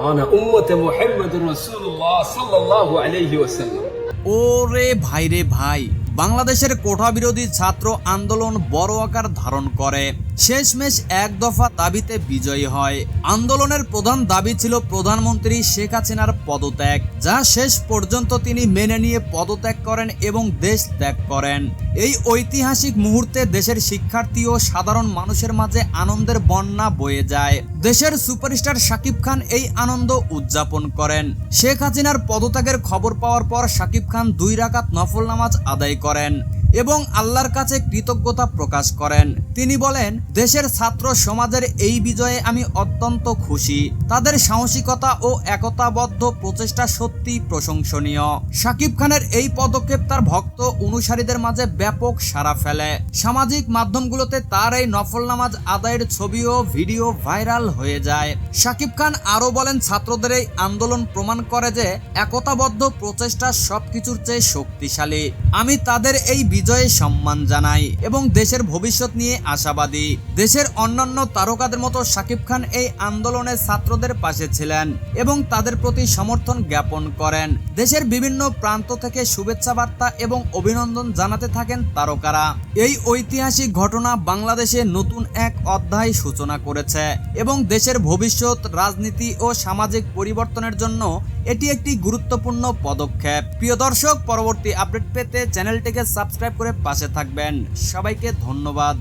আনা উম্মতে ওরে ভাইরে ভাই বাংলাদেশের কোঠা বিরোধী ছাত্র আন্দোলন বড় আকার ধারণ করে। শেষমেশ এক দফা দাবিতে বিজয়ী হয়। আন্দোলনের প্রধান দাবি ছিল প্রধানমন্ত্রী শেখ হাসিনার পদত্যাগ, যা শেষ পর্যন্ত তিনি মেনে নিয়ে পদত্যাগ করেন এবং দেশ ত্যাগ করেন। এই ঐতিহাসিক মুহূর্তে দেশের শিক্ষার্থী ও সাধারণ মানুষের মাঝে আনন্দের বন্যা বয়ে যায়। দেশের সুপারস্টার শাকিব খান এই আনন্দ উদযাপন করেন। শেখ হাসিনার পদত্যাগের খবর পাওয়ার পর শাকিব খান দুই রাকাত নফল নামাজ আদায় করেন। এবং আল্লাহর কাছে কৃতজ্ঞতা প্রকাশ করেন। তিনি বলেন, দেশের ছাত্র সমাজের এই বিজয়ে আমি অত্যন্ত খুশি। তাদের সাহসিকতা ও একতাবদ্ধ প্রচেষ্টা সত্যি প্রশংসনীয়। শাকিব খানের এই পদক্ষেপ তার ভক্ত অনুসারীদের মাঝে ব্যাপক সাড়া ফেলে। সামাজিক মাধ্যমগুলোতে তার এই নফল নামাজ আদায়ের ছবি ও ভিডিও ভাইরাল হয়ে যায়। শাকিব খান আরও বলেন, ছাত্রদের এই আন্দোলন প্রমাণ করে যে একতাবদ্ধ প্রচেষ্টা সবকিছুর চেয়ে শক্তিশালী। আমি তাদের এই বিজয়ে সম্মান জানাই এবং দেশের ভবিষ্যৎ নিয়ে আশাবাদী। দেশের অন্যান্য তারকাদের মতো শাকিব খান এই আন্দোলনে ছাত্রদের পাশে ছিলেন এবং তাদের প্রতি সমর্থন জ্ঞাপন করেন। দেশের বিভিন্ন প্রান্ত থেকে শুভেচ্ছা বার্তা এবং অভিনন্দন জানাতে থাকেন তারকারা। এই ঐতিহাসিক ঘটনা বাংলাদেশে নতুন এক অধ্যায় সূচনা করেছে এবং দেশের ভবিষ্যৎ, রাজনীতি ও সামাজিক পরিবর্তনের জন্য এটি একটি গুরুত্বপূর্ণ পদক্ষেপ। প্রিয় দর্শক, পরবর্তী আপডেট পেতে চ্যানেলটিকে সাবস্ক্রাইব করে পাশে থাকবেন। সবাইকে ধন্যবাদ।